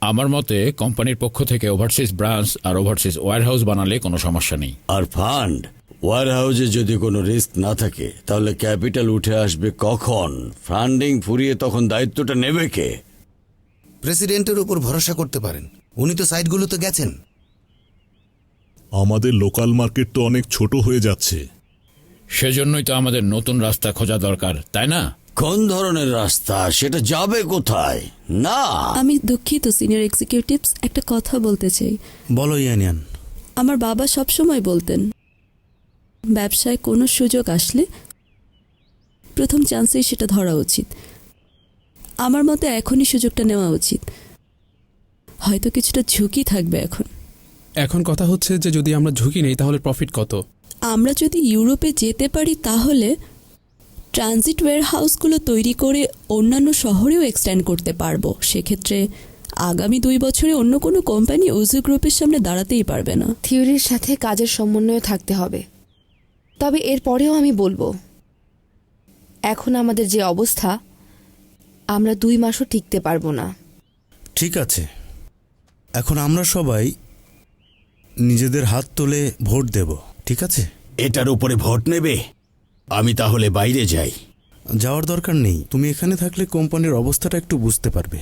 আমার মতে কোম্পানির পক্ষ থেকে ওভারসিজ ব্রাঞ্চ আর ওভারসিজ ওয়ারহাউস বানালে কোনো সমস্যা নেই। আর ফান্ড ওয়ার হাউসে যদি কোনো রিস্ক না থাকে তাহলে ক্যাপিটাল উঠে আসবে কখন? ফান্ডিং ফুরিয়ে তখন দায়িত্বটা নেবে কে? প্রেসিডেন্টের উপর ভরসা করতে পারেন। উনি তো সাইটগুলোতে গেছেন। আমাদের লোকাল মার্কেট তো অনেক ছোট হয়ে যাচ্ছে। সেজন্যই তো আমাদের নতুন রাস্তা খোঁজা দরকার তাই না? কোন ধরনের রাস্তা? সেটা যাবে কোথায়? না। আমি দুঃখিত সিনিয়র এক্সিকিউটিভস একটা কথা বলতে চাই। বলো ইয়ানিয়ান। আমার বাবা সবসময় বলতেন ব্যবসায় কোনো সুযোগ আসলে প্রথম চান্সেই সেটা ধরা উচিত। আমার মতে এখনই সুযোগটা নেওয়া উচিত। হয়তো কিছুটা ঝুঁকি থাকবে এখন। এখন কথা হচ্ছে যে যদি আমরা ঝুঁকি নেই তাহলে প্রফিট কত? আমরা যদি ইউরোপে যেতে পারি তাহলে ট্রানজিট ওয়্যার হাউসগুলো তৈরি করে অন্যান্য শহরেও এক্সটেন্ড করতে পারব। সেক্ষেত্রে আগামী দুই বছরে অন্য কোনো কোম্পানি ওজু গ্রুপের সামনে দাঁড়াতেই পারবে না। থিওরির সাথে কাজের সমন্বয় থাকতে হবে। তবে এর পরেও আমি বলব এখন আমাদের যে অবস্থা আমরা দুই মাসও টিকতে পারব না। ঠিক আছে। এখন আমরা সবাই নিজেদের হাত তুলে ভোট দেব ঠিক আছে? এটার উপরে ভোট নেবে? আমি তাহলে বাইরে যাই। যাওয়ার দরকার নেই। তুমি এখানে থাকলে কোম্পানির অবস্থাটা একটু বুঝতে পারবে।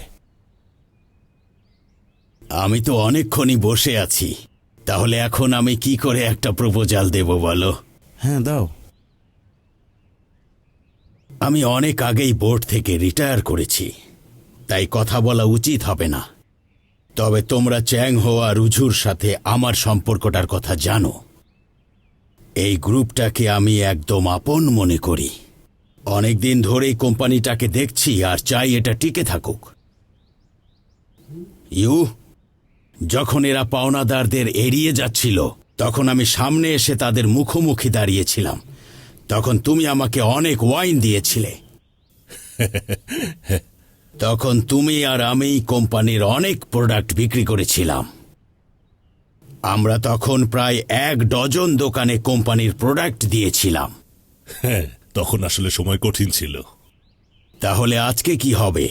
আমি তো অনেকক্ষণই বসে আছি। তাহলে এখন আমি কি করে একটা প্রপোজাল দেব বলো? হ্যাঁ দাও। আমি অনেক আগেই বোর্ড থেকে রিটায়ার করেছি। তাই কথা বলা উচিত হবে না। তবে তোমরা চ্যাং হো আর রুঝুর সাথে আমার সম্পর্কটার কথা জানো। এই গ্রুপটাকে আমি একদম আপন মনে করি। অনেক দিন ধরেই কোম্পানিটাকে দেখছি আর চাই এটা টিকে থাকুক। ইউ যখন এরা পাওনাদারদের এড়িয়ে যাচ্ছিল তখন আমি সামনে এসে তাদের মুখোমুখি দাঁড়িয়েছিলাম। তখন তুমি আমাকে অনেক ওয়াইন দিয়েছিলে। তখন তুমি আর আমি কোম্পানির অনেক প্রোডাক্ট বিক্রি করেছিলাম। আমরা তখন প্রায় এক ডজন দোকানে কোম্পানির প্রোডাক্ট দিয়েছিলাম। হ্যাঁ তখন আসলে সময় কঠিন ছিল। তাহলে আজকে কি হবে?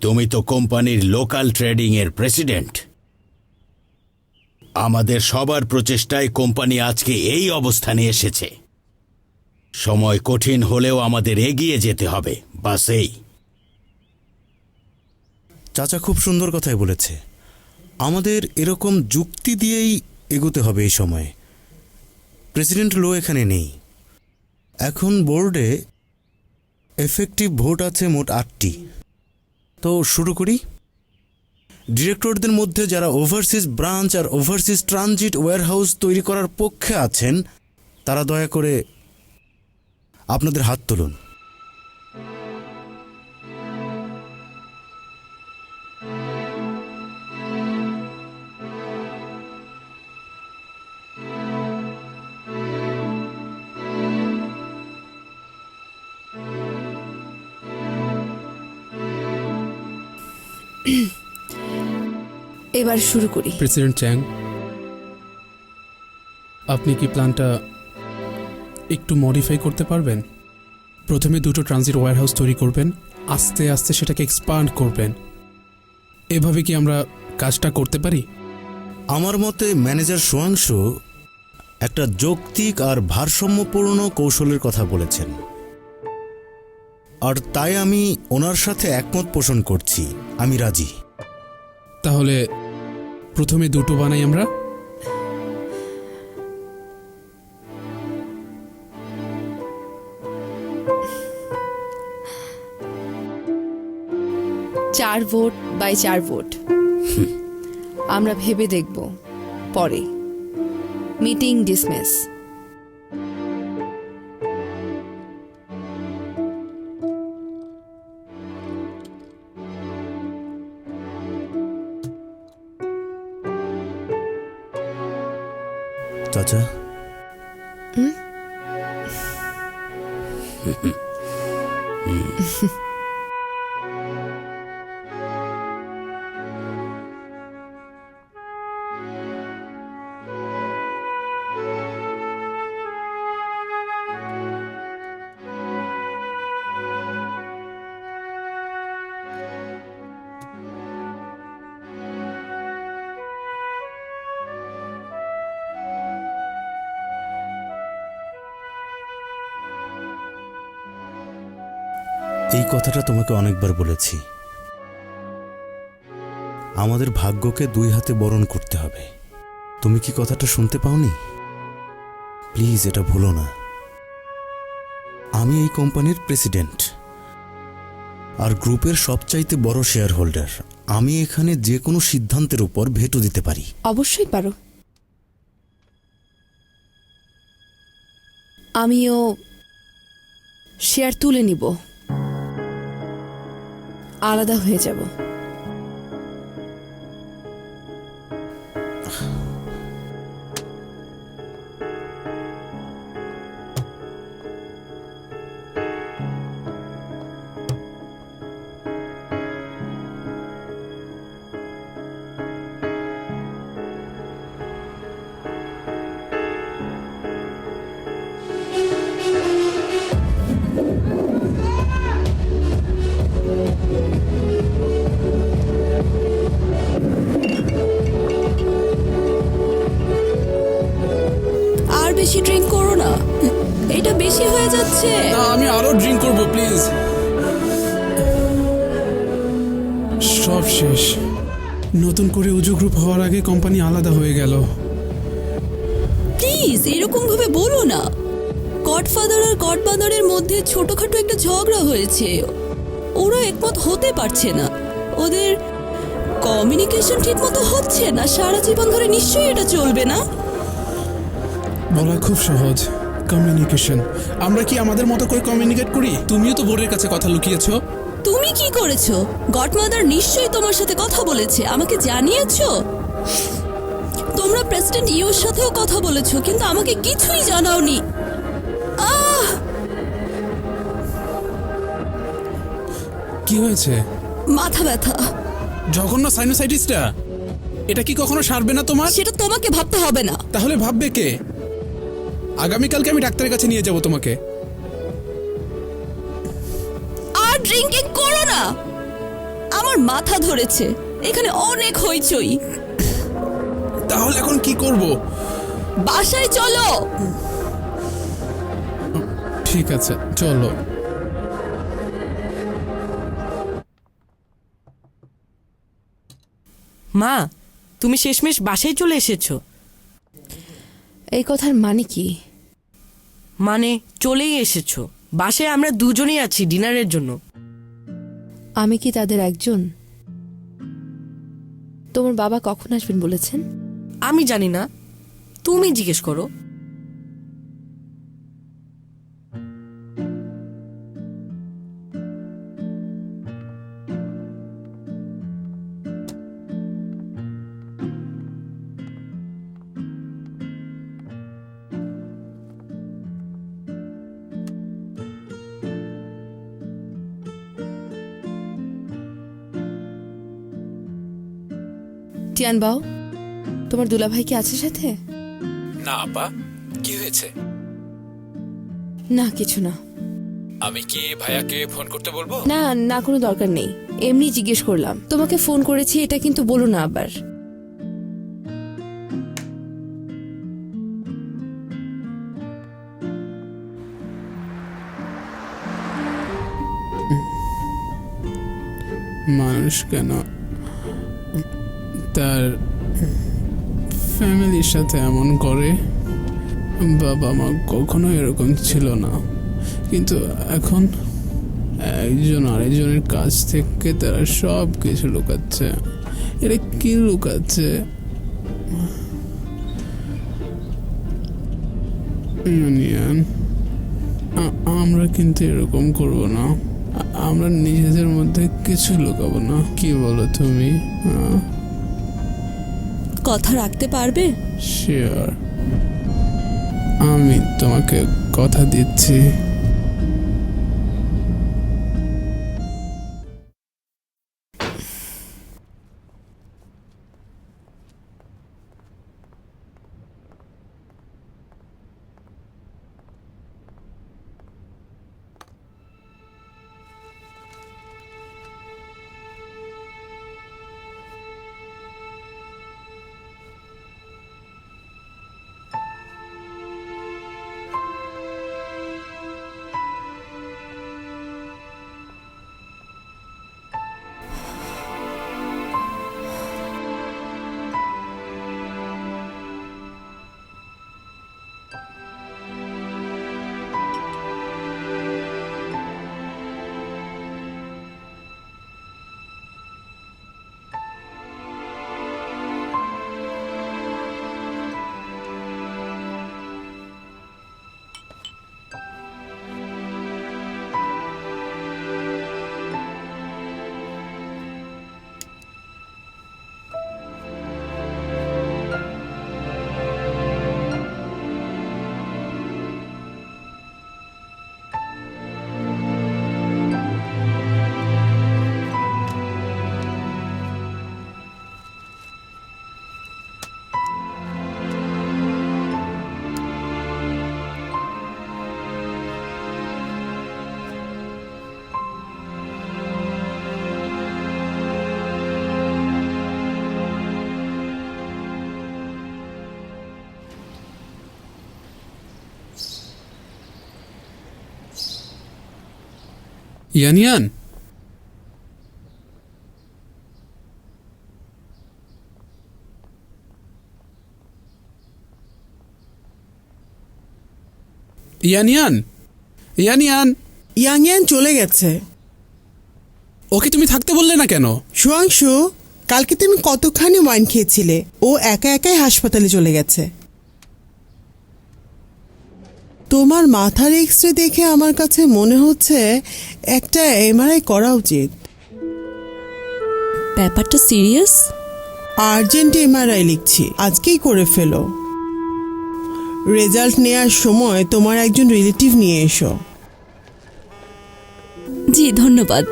তুমি তো কোম্পানির লোকাল ট্রেডিং এর প্রেসিডেন্ট। আমাদের সবার প্রচেষ্টায় কোম্পানি আজকে এই অবস্থানে এসেছে। সময় কঠিন হলেও আমাদের এগিয়ে যেতে হবে বাস এই। চাচা খুব সুন্দর কথাই বলেছে। আমাদের এরকম যুক্তি দিয়েই এগোতে হবে এই সময়ে। প্রেসিডেন্ট লো এখানে নেই। এখন বোর্ডে এফেক্টিভ ভোট আছে মোট আটটি। তো শুরু করি। ডিরেক্টরদের মধ্যে যারা ওভারসিজ ব্রাঞ্চ আর ওভারসিজ ট্রানজিট ওয়্যারহাউস তৈরি করার পক্ষে আছেন, তারা দয়া করে আপনাদের হাত তুলুন। এবার শুরু করি। প্রেসিডেন্ট চ্যাং আপনি কি প্ল্যানটা একটু মডিফাই করতে পারবেন? প্রথমে দুটো ট্রানজিট ওয়্যার হাউস তৈরি করবেন আস্তে আস্তে সেটাকে এক্সপান্ড করবেন। এভাবে কি আমরা কাজটা করতে পারি? আমার মতে ম্যানেজার সোয়াংশু একটা যৌক্তিক আর ভারসাম্যপূর্ণ কৌশলের কথা বলেছেন। আর তাই আমি ওনার সাথে একমত পোষণ করছি। আমি রাজি। তাহলে প্রথমে দুটো বানাই আমরা। চার ভোট বাই চার ভোট। আমরা ভেবে দেখব। পরে। মিটিং ডিসমিস চাচা। এই কথাটা তোমাকে অনেকবার বলেছি। আমাদের ভাগ্যকে দুই হাতে বরণ করতে হবে। তুমি কি কথাটা শুনতে পাওনি? প্লিজ, এটা ভুলো না। আমি এই কোম্পানির প্রেসিডেন্ট। আর গ্রুপের সবচাইতে বড় শেয়ার হোল্ডার আমি এখানে যে কোনো সিদ্ধান্তের উপর ভেটো দিতে পারি। অবশ্যই পারো। আমিও শেয়ার তুলে নিব। আলাদা হয়ে যাব। আর মধ্যে ছোটখাটো একটা ঝগড়া হয়েছে। ওরা একমত হতে পারছে না। ওদের কমিউনিকেশন ঠিক মতো হচ্ছে না। সারা জীবন ধরে নিশ্চয়ই এটা চলবে না। বলা খুব সহজ। কমিউনিকেশন আমরা কি আমাদের মতো করে কমিউনিকেট করি? তুমিও তো বোর্ডের কাছে কথা লুকিয়েছো। তুমি কি করেছ? গডমাদার নিশ্চয়ই তোমার সাথে কথা বলেছে। আমাকে জানিয়েছো? তোমরা প্রেসিডেন্ট ইওর সাথেও কথা বলেছ কিন্তু আমাকে কিছুই জানাওনি। আহ কি হয়েছে? মাথা ব্যথা। জঘন্য সাইনোসাইটিসটা এটা কি কখনো সারবে না তোমার? সেটা তোমাকে ভাবতে হবে না। তাহলে ভাববে কে? আগামীকালকে আমি ডাক্তারের কাছে নিয়ে যাব তোমাকে। আর ড্রিঙ্কিং করো না! আমার মাথা ধরেছে। এখানে অনেক হইচই। তাহলে এখন কি করব? বাসায় চলো! ঠিক আছে চলো। মা তুমি শেষমেশ বাসায় চলে এসেছ। এই কথার মানে কি? মানে চলেই এসেছ। বাসায় আমরা দুজনেই আছি ডিনারের জন্য। আমি কি তাদের একজন? তোমার বাবা কখন আসবেন বলেছেন? আমি জানি না। তুমি জিজ্ঞেস করো। টিয়ান বাও তোমার দুলাভাই কি আছে সাথে? না আপা কি হয়েছে? না কিছু না। আমি কি ভাইয়াকে ফোন করতে বলব? না না কোনো দরকার নেই। এমনি জিজ্ঞেস করলাম। তোমাকে ফোন করেছি এটা কিন্তু বলো না আবার। মানুষ কেন তার ফ্যামিলির সাথে এমন করে, বাবা মা কখনো এরকম ছিল না। কিন্তু এখন একজন আরেকজনের কাছ থেকে তারা সব কিছু লুকাচ্ছে। এটা কি লুকাচ্ছে? আমরা কিন্তু এরকম করব না। আমরা নিজেদের মধ্যে কিছু লুকাবো না। কি বলো তুমি? কথা রাখতে পারবে? শিওর আমি তোমাকে কথা দিচ্ছি। ইয়ানিয়ান ইয়ানিয়ান ইয়ানিয়ান ইয়াংয়ান চলে গেছে। ওকে তুমি থাকতে বললে না কেন? সুয়াংশু কালকে তুমি কতখানি ওয়াইন খেয়েছিলে? ও একা একাই হাসপাতালে চলে গেছে। তোমার মাথার এক্স রে দেখে আমার কাছে মনে হচ্ছে একটা এমআরআই করা উচিত। ব্যাপারটা সিরিয়াস? আর্জেন্ট এমআরআই লিখছি আজকেই করে ফেলো। রেজাল্ট নেয়ার সময় তোমার একজন রিলেটিভ নিয়ে এসো। জি ধন্যবাদ।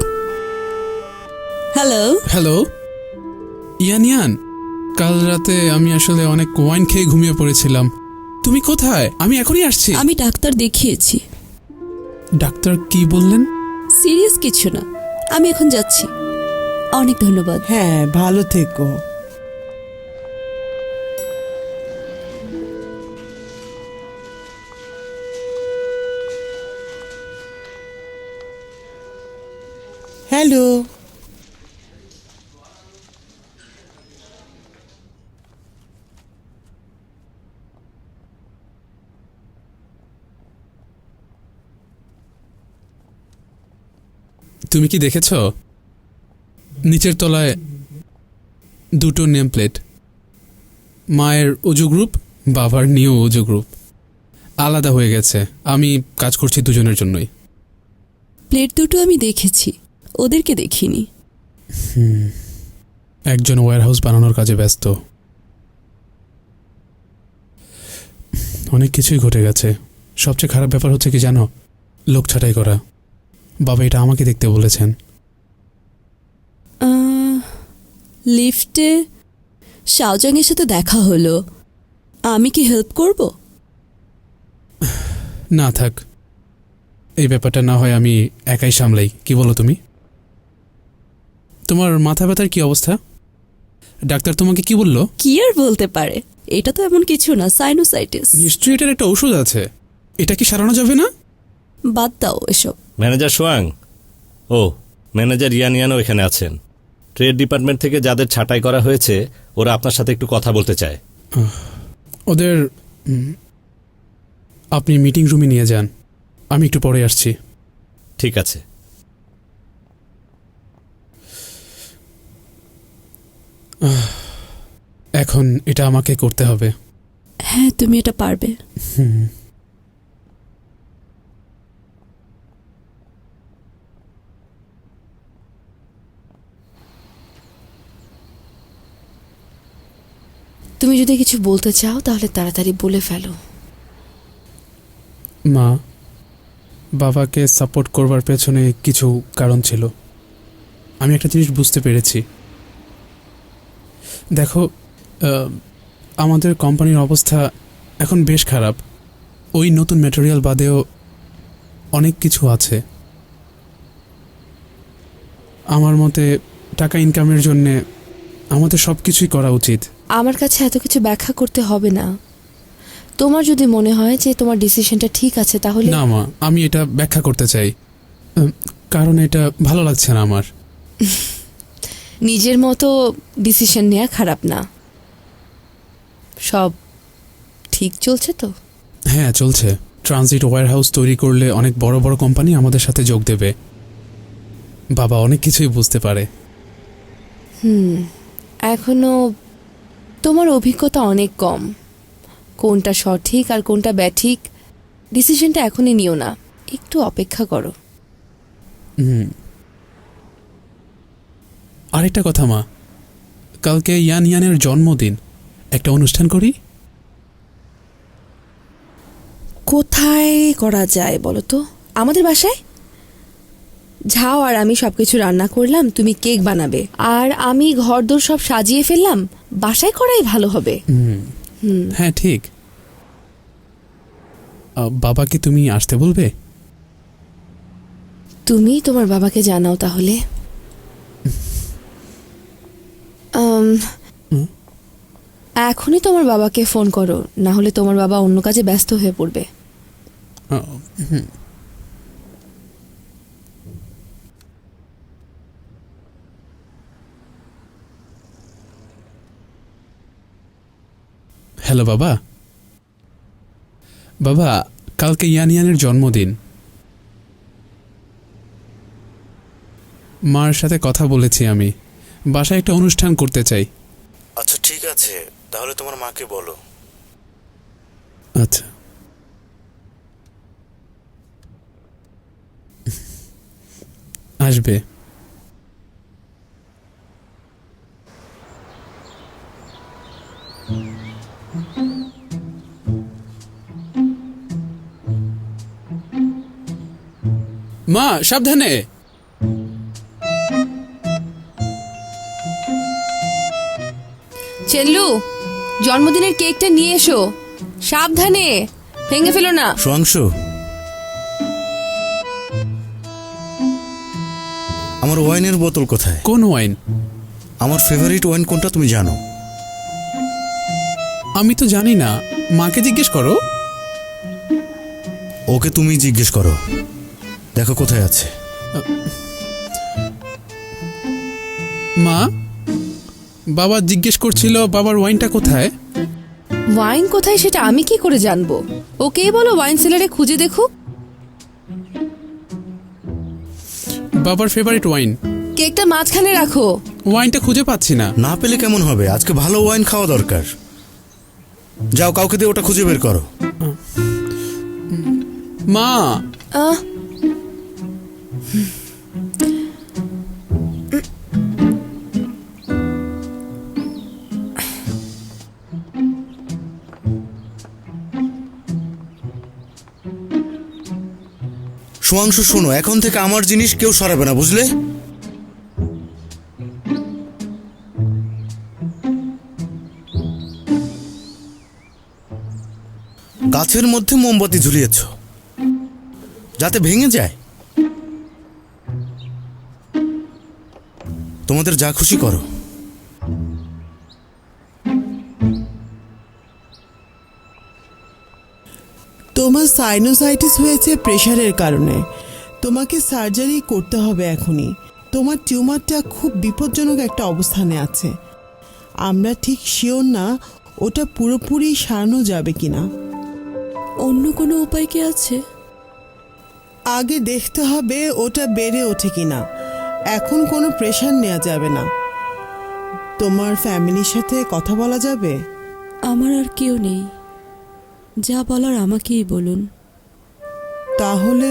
হ্যালো? হ্যালো? ইয়ানিয়ান কাল রাতে আমি আসলে অনেক ওয়াইন খেয়ে ঘুমিয়ে পড়েছিলাম। তুমি কোথায়? আমি এখনই আসছি। আমি ডাক্তার দেখিয়েছি। ডাক্তার কি বললেন? সিরিয়াস কিছু না। আমি এখন যাচ্ছি। অনেক ধন্যবাদ। হ্যাঁ ভালো থেকো। হ্যালো। তুমি কি দেখেছ? নিচের তলায় দুটো নেম প্লেট মায়ের উজু গ্রুপ বাবার নিয়েও উজু গ্রুপ আলাদা হয়ে গেছে। আমি কাজ করছি দুজনের জন্যই। প্লেট দুটো আমি দেখেছি। ওদেরকে দেখিনি। একজন ওয়্যার হাউস বানানোর কাজে ব্যস্ত। অনেক কিছুই ঘটে গেছে। সবচেয়ে খারাপ ব্যাপার হচ্ছে কি জানো? লোক ছাঁটাই করা। বাবা এটা আমাকে দেখতে বলেছেন। লিফটে শাওজাংয়ের সাথে দেখা হলো। আমি কি হেল্প করব? না থাক। এই ব্যাপারটা না হয় আমি একাই সামলাই। কি বলো তুমি? তোমার মাথা ব্যথার কি অবস্থা? ডাক্তার তোমাকে কি বলল? কি আর বলতে পারে? এটা তো এমন কিছু না সাইনোসাইটিস নিশ্চয়ই এটার একটা ওষুধ আছে। এটা কি সারানো যাবে না? বাদ দাও এসব। ম্যানেজার সোয়াং? ও ম্যানেজার ইয়ান ইয়ানও এখানে আছেন। ট্রেড ডিপার্টমেন্ট থেকে যাদের ছাঁটাই করা হয়েছে ওরা আপনার সাথে একটু কথা বলতে চায়। ওদের আপনি মিটিং রুমে নিয়ে যান। আমি একটু পরে আসছি। ঠিক আছে। এখন এটা আমাকে করতে হবে। হ্যাঁ তুমি এটা পারবে। হুম। তুমি যদি কিছু বলতে চাও, তাহলে তাড়াতাড়ি বলে ফেলো। মা, বাবাকে সাপোর্ট করবার পেছনে কিছু কারণ ছিল। আমি একটা জিনিস বুঝতে পেরেছি। দেখো আমাদের কোম্পানির অবস্থা এখন বেশ খারাপ। ওই নতুন ম্যাটেরিয়াল বাদেও অনেক কিছু আছে। আমার মতে, টাকা ইনকামের জন্যে আমাদের সব কিছুই করা উচিত। আমার কাছে এত কিছু ব্যাখ্যা করতে হবে না। তোমার যদি মনে হয় যে তোমার ডিসিশনটা ঠিক আছে তাহলে না মা আমি এটা ব্যাখ্যা করতে চাই। কারণ এটা ভালো লাগছে না আমার। নিজের মতো ডিসিশন নেওয়া খারাপ না। সব ঠিক চলছে তো? হ্যাঁ চলছে। ট্রানজিট ওয়্যার হাউস তৈরি করলে অনেক বড় বড় কোম্পানি আমাদের সাথে যোগ দেবে। বাবা অনেক কিছুই বুঝতে পারে। হুম এখনও তোমার অভিজ্ঞতা অনেক কম। কোনটা সঠিক আর কোনটা ব্যাঠিক ডিসিশনটা এখনই নিও না একটু অপেক্ষা করো। আরেকটা কথা মা। কালকে ইয়ান ইয়ানের জন্মদিন। একটা অনুষ্ঠান করি? কোথায় করা যায় বলো তো? আমাদের বাসায়? ঝাও আর আমি সবকিছু রান্না করলাম তুমি কেক বানাবে। আর আমি ঘরদোর সব সাজিয়ে ফেললাম বাসায় করাই ভালো হবে। হুম। হ্যাঁ ঠিক। বাবাকে তুমি আসতে বলবে? তুমি তোমার বাবাকে জানাও তাহলে। এখনই তোমার বাবাকে ফোন করো না হলে তোমার বাবা অন্য কাজে ব্যস্ত হয়ে পড়বে। হ্যালো বাবা। বাবা কালকে ইয়ান ইয়ানের জন্মদিন। মার সাথে কথা বলেছি আমি। বাসায় একটা অনুষ্ঠান করতে চাই। আচ্ছা ঠিক আছে। তাহলে তোমার মাকে বলো। আচ্ছা। আসবে। মা সাবধানে। চেল্লু জন্মদিনের কেকটা নিয়ে এসো। সাবধানে ভেঙে ফেলো না। সোয়াংশু আমার ওয়াইনের বোতল কোথায়? কোন ওয়াইন? আমার ফেভারিট ওয়াইন কোনটা তুমি জানো? আমি তো জানি না। মাকে জিজ্ঞেস করো। ওকে তুমি জিজ্ঞেস করো। দেখো কোথায় আছে। মা বাবা জিজ্ঞেস করছিল বাবার ওয়াইনটা কোথায়? ওয়াইন কোথায় সেটা আমি কি করে জানব? ওকেই বলো ওয়াইন সেলারে খুঁজে দেখুক বাবার ফেভারিট ওয়াইন কেকটা মাঝখানে রাখো। ওয়াইনটা খুঁজে পাচ্ছি না। না পেলে কেমন হবে? আজকে ভালো ওয়াইন খাওয়া দরকার। যাও কাউকে দিয়ে ওটা খুঁজে বের করো। মা আহ। সুমাংশু, শোনো, এখন থেকে আমার জিনিস কেউ সরাবে না, বুঝলে? গাছের মধ্যে মোমবাতি ঝুলিয়েছ, যাতে ভেঙে যায়। তোমাদের যা খুশি করো। সাইনোসাইটিস হয়েছে প্রেশারের কারণে। তোমাকে সার্জারি করতে হবে এখনই। তোমার টিউমারটা খুব বিপজ্জনক একটা অবস্থানে আছে। আমরা ঠিক শিওর না ওটা পুরোপুরি সারানো যাবে কিনা। অন্য কোনো উপায় কি আছে? আগে দেখতে হবে ওটা বেড়ে ওঠে কিনা। এখন কোনো প্রেশার নেওয়া যাবে না। তোমার ফ্যামিলির সাথে কথা বলা যাবে? আমার আর কেউ নেই। যা বলার আমাকেই বলুন। তাহলে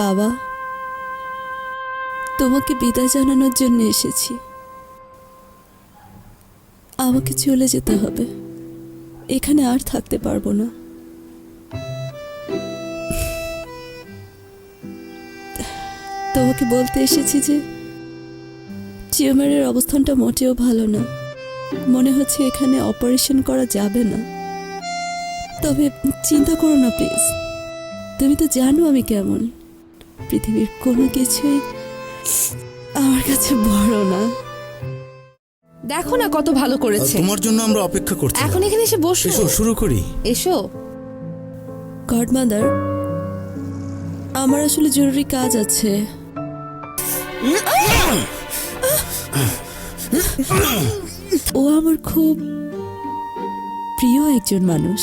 বাবা, তোমাকে বিদায় জানানোর জন্য এসেছি। আমাকে চলে যেতে হবে। এখানে আর থাকতে পারব না। তোমাকে বলতে এসেছি যে, টিউমারের অবস্থানটা মোটেও ভালো না। মনে হচ্ছে এখানে অপারেশন করা যাবে না। তবে চিন্তা করো না, প্লিজ। তুমি তো জানো আমি কেমন। পৃথিবীর কোনো কিছুই আমার কাছে বড় না। দেখো না কত ভালো করেছে। তোমার জন্য আমরা অপেক্ষা করছি এখন এখানে এসে বসো। এসো শুরু করি। এসো। গডমাদার আমার আসলে জরুরি কাজ আছে। ও আমার খুব প্রিয় একজন মানুষ।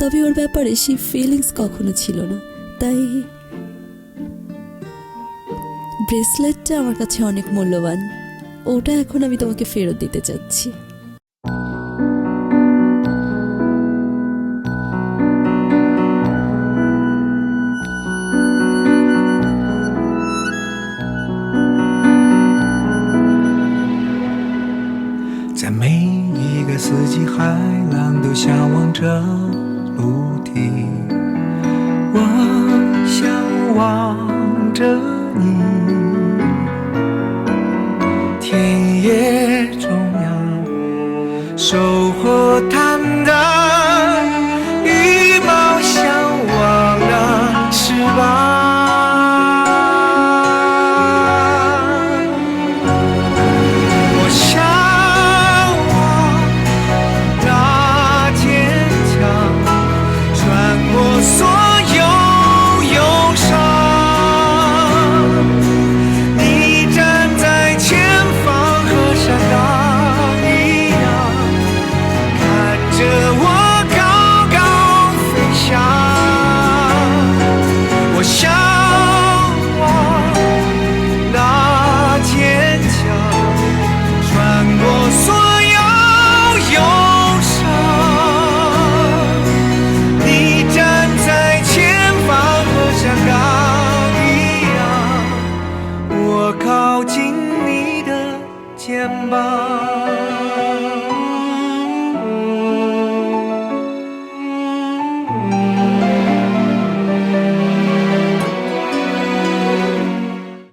তবে ওর ব্যাপারে সেই ফিলিংস কখনো ছিল না। তাই ব্রেসলেটটা আমার কাছে অনেক মূল্যবান ওটা এখন আমি তোমাকে ফেরত দিতে চাচ্ছি在每一个四季，海浪都向往着陆